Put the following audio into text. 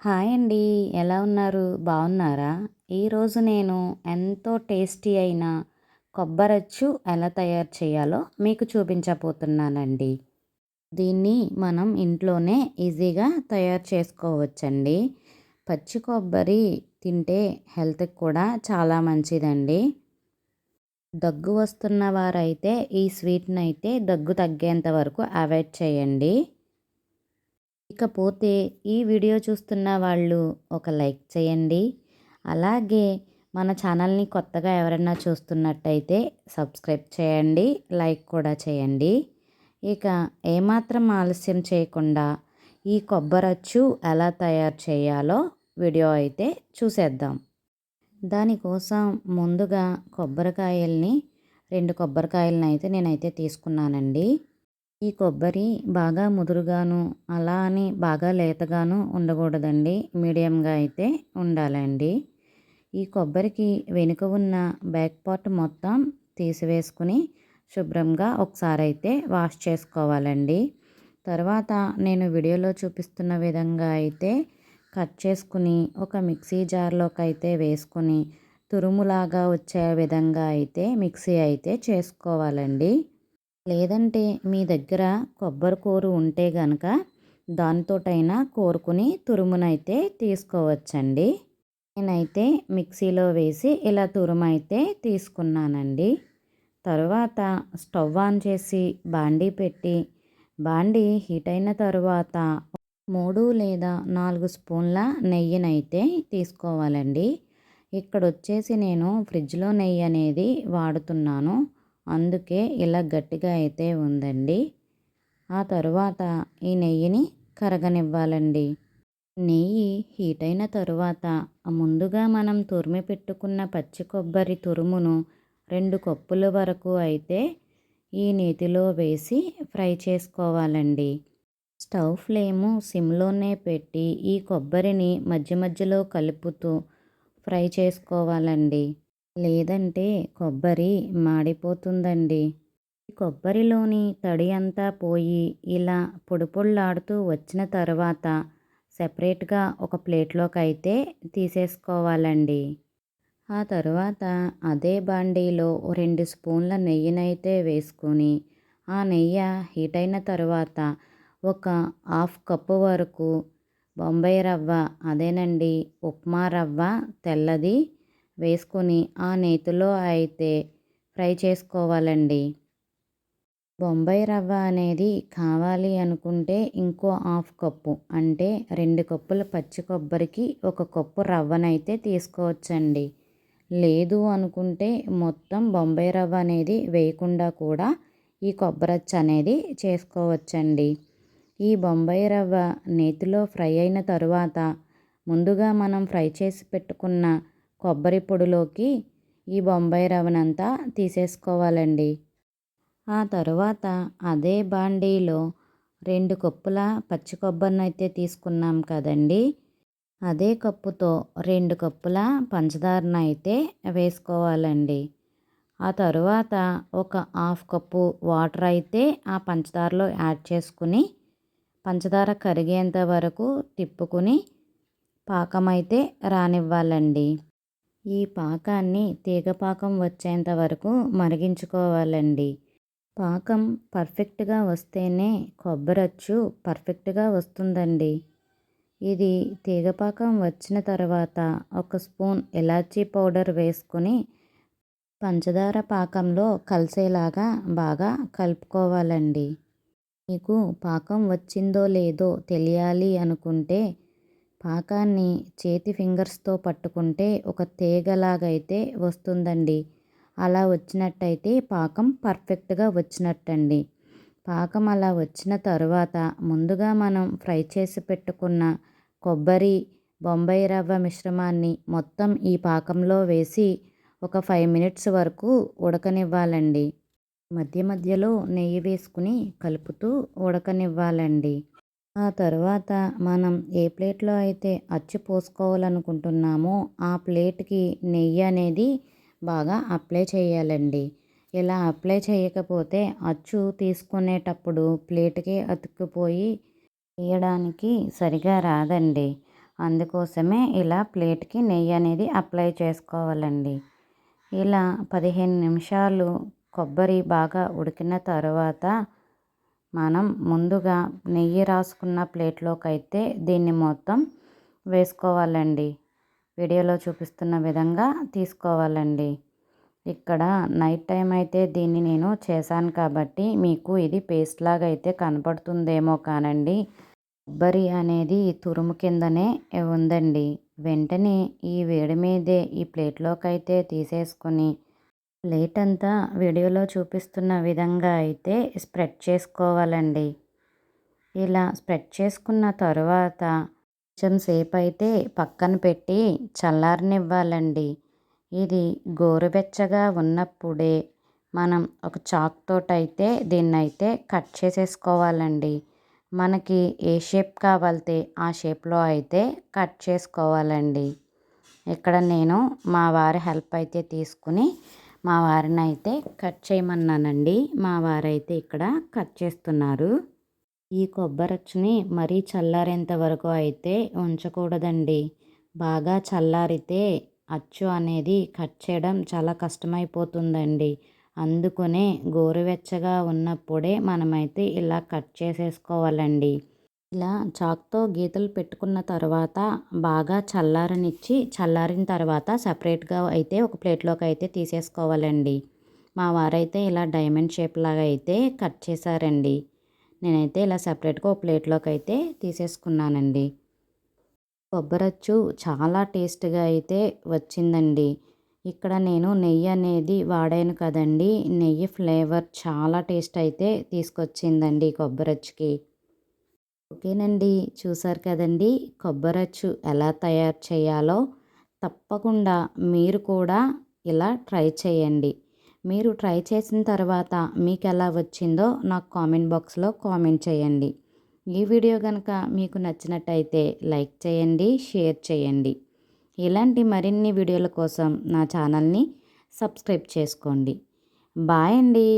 Hi అండి. ఎలా ఉన్నారు? బాగున్నారా? ఈరోజు నేను ఎంతో టేస్టీ అయిన కొబ్బరచ్చు ఎలా తయారు చేయాలో మీకు చూపించబోతున్నానండి. దీన్ని మనం ఇంట్లోనే ఈజీగా తయారు చేసుకోవచ్చండి. పచ్చి కొబ్బరి తింటే హెల్త్కి కూడా చాలా మంచిదండి. దగ్గు వస్తున్న వారైతే ఈ స్వీట్ని అయితే దగ్గు తగ్గేంత వరకు అవాయిడ్ చేయండి. ఇకపోతే ఈ వీడియో చూస్తున్న వాళ్ళు ఒక లైక్ చేయండి. అలాగే మన ఛానల్ని కొత్తగా ఎవరైనా చూస్తున్నట్టయితే సబ్స్క్రైబ్ చేయండి లైక్ కూడా చేయండి. ఇక ఏమాత్రం ఆలస్యం చేయకుండా ఈ కొబ్బరచ్చు ఎలా తయారు చేయాలో వీడియో అయితే చూసేద్దాం. దానికోసం ముందుగా కొబ్బరికాయల్ని రెండు కొబ్బరికాయలని అయితే నేనైతే తీసుకున్నానండి. ఈ కొబ్బరి బాగా ముదురుగాను అలా అని బాగా లేతగాను ఉండకూడదండి. మీడియంగా అయితే ఉండాలండి. ఈ కొబ్బరికి వెనుక ఉన్న బ్యాక్ పార్ట్ మొత్తం తీసివేసుకుని శుభ్రంగా ఒకసారి అయితే వాష్ చేసుకోవాలండి. తర్వాత నేను వీడియోలో చూపిస్తున్న విధంగా అయితే కట్ చేసుకుని ఒక మిక్సీ జార్లోకి అయితే వేసుకుని తురుములాగా వచ్చే విధంగా అయితే మిక్సీ అయితే చేసుకోవాలండి. లేదంటే మీ దగ్గర కొబ్బరి కూరు ఉంటే గనక దానితోటైనా కోరుకుని తురుమునైతే తీసుకోవచ్చండి. నేనైతే మిక్సీలో వేసి ఇలా తురుమైతే తీసుకున్నానండి. తరువాత స్టవ్ ఆన్ చేసి బాండీ పెట్టి బాండీ హీట్ అయిన తరువాత మూడు లేదా నాలుగు స్పూన్ల నెయ్యినైతే తీసుకోవాలండి. ఇక్కడ వచ్చేసి నేను ఫ్రిడ్జ్లో నెయ్యి అనేది వాడుతున్నాను. అందుకే ఇలా గట్టిగా అయితే ఉందండి. ఆ తరువాత ఈ నెయ్యిని కరగనివ్వాలండి. నెయ్యి హీట్ అయిన తరువాత ముందుగా మనం తురిమి పెట్టుకున్న పచ్చి కొబ్బరి తురుమును రెండు కప్పుల వరకు అయితే ఈ నేతిలో వేసి ఫ్రై చేసుకోవాలండి. స్టవ్ ఫ్లేము సిమ్లోనే పెట్టి ఈ కొబ్బరిని మధ్య మధ్యలో కలుపుతూ ఫ్రై చేసుకోవాలండి. లేదంటే కొబ్బరి మాడిపోతుందండి. కొబ్బరిలోని తడి అంతా పోయి ఇలా పొడిపొడిలాడుతూ వచ్చిన తర్వాత సెపరేట్గా ఒక ప్లేట్లోకి అయితే తీసేసుకోవాలండి. ఆ తర్వాత అదే బాండీలో రెండు స్పూన్ల నెయ్యినైతే వేసుకొని ఆ నెయ్యి హీట్ అయిన తర్వాత ఒక హాఫ్ కప్పు వరకు బొంబాయి రవ్వ అదేనండి ఉప్మా రవ్వ తెల్లది వేసుకొని ఆ నేతిలో అయితే ఫ్రై చేసుకోవాలండి. బొంబాయి రవ్వ అనేది కావాలి అనుకుంటే ఇంకో హాఫ్ కప్పు అంటే రెండు కప్పుల పచ్చి కొబ్బరికి ఒక కప్పు రవ్వనైతే తీసుకోవచ్చండి. లేదు అనుకుంటే మొత్తం బొంబాయి రవ్వ అనేది వేయకుండా కూడా ఈ కొబ్బరచ్చ అనేది చేసుకోవచ్చండి. ఈ బొంబాయి రవ్వ నేతిలో ఫ్రై అయిన తరువాత ముందుగా మనం ఫ్రై చేసి పెట్టుకున్న కొబ్బరి పొడిలోకి ఈ బొంబాయి రవ్వనంతా తీసేసుకోవాలండి. ఆ తరువాత అదే బాండీలో రెండు కప్పుల పచ్చి కొబ్బరిని అయితే తీసుకున్నాం కదండి. అదే కప్పుతో రెండు కప్పుల పంచదారను అయితే వేసుకోవాలండి. ఆ తరువాత ఒక హాఫ్ కప్పు వాటర్ అయితే ఆ పంచదారలో యాడ్ చేసుకుని పంచదార కరిగేంత వరకు తిప్పుకుని పాకం అయితే రానివ్వాలండి. ఈ పాకాన్ని తీగపాకం వచ్చేంత వరకు మరిగించుకోవాలండి. పాకం పర్ఫెక్ట్గా వస్తేనే కొబ్బరచ్చు పర్ఫెక్ట్గా వస్తుందండి. ఇది తీగపాకం వచ్చిన తర్వాత ఒక స్పూన్ ఇలాచీ పౌడర్ వేసుకొని పంచదార పాకంలో కలిసేలాగా బాగా కలుపుకోవాలండి. మీకు పాకం వచ్చిందో లేదో తెలియాలి అనుకుంటే పాకాన్ని చేతి ఫింగర్స్తో పట్టుకుంటే ఒక తీగలాగైతే వస్తుందండి. అలా వచ్చినట్టయితే పాకం పర్ఫెక్ట్గా వచ్చినట్టండి. పాకం అలా వచ్చిన తరువాత ముందుగా మనం ఫ్రై చేసి పెట్టుకున్న కొబ్బరి బొంబాయి రవ్వ మిశ్రమాన్ని మొత్తం ఈ పాకంలో వేసి ఒక ఫైవ్ మినిట్స్ వరకు ఉడకనివ్వాలండి. మధ్య మధ్యలో నెయ్యి వేసుకుని కలుపుతూ ఉడకనివ్వాలండి. ఆ తరువాత మనం ఏ ప్లేట్లో అయితే అచ్చు పోసుకోవాలనుకుంటున్నామో ఆ ప్లేట్కి నెయ్యి అనేది బాగా అప్లై చేయాలండి. ఇలా అప్లై చేయకపోతే అచ్చు తీసుకునేటప్పుడు ప్లేట్కి అతుక్కుపోయి తీయడానికి సరిగా రాదండి. అందుకోసమే ఇలా ప్లేట్కి నెయ్యి అనేది అప్లై చేసుకోవాలండి. ఇలా పదిహేను నిమిషాలు కొబ్బరి బాగా ఉడికిన తర్వాత మనం ముందుగా నెయ్యి రాసుకున్న ప్లేట్లోకి అయితే దీన్ని మొత్తం వేసుకోవాలండి. వీడియోలో చూపిస్తున్న విధంగా తీసుకోవాలండి. ఇక్కడ నైట్ టైం అయితే దీన్ని నేను చేశాను కాబట్టి మీకు ఇది పేస్ట్ లాగా అయితే కనపడుతుందేమో కానండి. కొబ్బరి అనేది తురుము కిందనే ఉందండి. వెంటనే ఈ వేడి మీదే ఈ ప్లేట్లోకి అయితే తీసేసుకొని ప్లేట్ అంతా వీడియోలో చూపిస్తున్న విధంగా అయితే స్ప్రెడ్ చేసుకోవాలండి. ఇలా స్ప్రెడ్ చేసుకున్న తరువాత కొంచెం సేపు అయితే పక్కన పెట్టి చల్లారనివ్వాలండి. ఇది గోరువెచ్చగా ఉన్నప్పుడే మనం ఒక చాక్ తోటైతే దీన్నైతే కట్ చేసేసుకోవాలండి. మనకి ఏ షేప్ కావాలితే ఆ షేప్లో అయితే కట్ చేసుకోవాలండి. ఇక్కడ నేను మా వారి హెల్ప్ అయితే తీసుకుని మా వారిని అయితే కట్ చేయమన్నానండి. మా వారైతే ఇక్కడ కట్ చేస్తున్నారు. ఈ కొబ్బరచ్చుని మరీ చల్లారేంత వరకు అయితే ఉంచకూడదండి. బాగా చల్లారితే అచ్చు అనేది కట్ చేయడం చాలా కష్టమైపోతుందండి. అందుకనే గోరువెచ్చగా ఉన్నప్పుడే మనమైతే ఇలా కట్ చేసేసుకోవాలండి. ఇలా చాక్తో గీతలు పెట్టుకున్న తర్వాత బాగా చల్లారనిచ్చి చల్లారిన తర్వాత సపరేట్గా అయితే ఒక ప్లేట్లోకి అయితే తీసేసుకోవాలండి. మా వారైతే ఇలా డైమండ్ షేప్ లాగా అయితే కట్ చేశారండి. నేనైతే ఇలా సపరేట్గా ఒక ప్లేట్లోకి అయితే తీసేసుకున్నానండి. కొబ్బరచ్చు చాలా టేస్ట్గా అయితే వచ్చిందండి. ఇక్కడ నేను నెయ్యి అనేది వాడాను కదండి. నెయ్యి ఫ్లేవర్ చాలా టేస్ట్ అయితే తీసుకొచ్చిందండి కొబ్బరచ్చుకి. ఓకేనండి. చూసారు కదండి. కొబ్బరచ్చు ఎలా తయారు చేయాలో తప్పకుండా మీరు కూడా ఇలా ట్రై చేయండి. మీరు ట్రై చేసిన తర్వాత మీకు ఎలా వచ్చిందో నాకు కామెంట్ బాక్స్లో కామెంట్ చేయండి. ఈ వీడియో కనుక మీకు నచ్చినట్టయితే లైక్ చేయండి షేర్ చేయండి. ఇలాంటి మరిన్ని వీడియోల కోసం నా ఛానల్ని సబ్స్క్రైబ్ చేసుకోండి. బాయ్ అండి.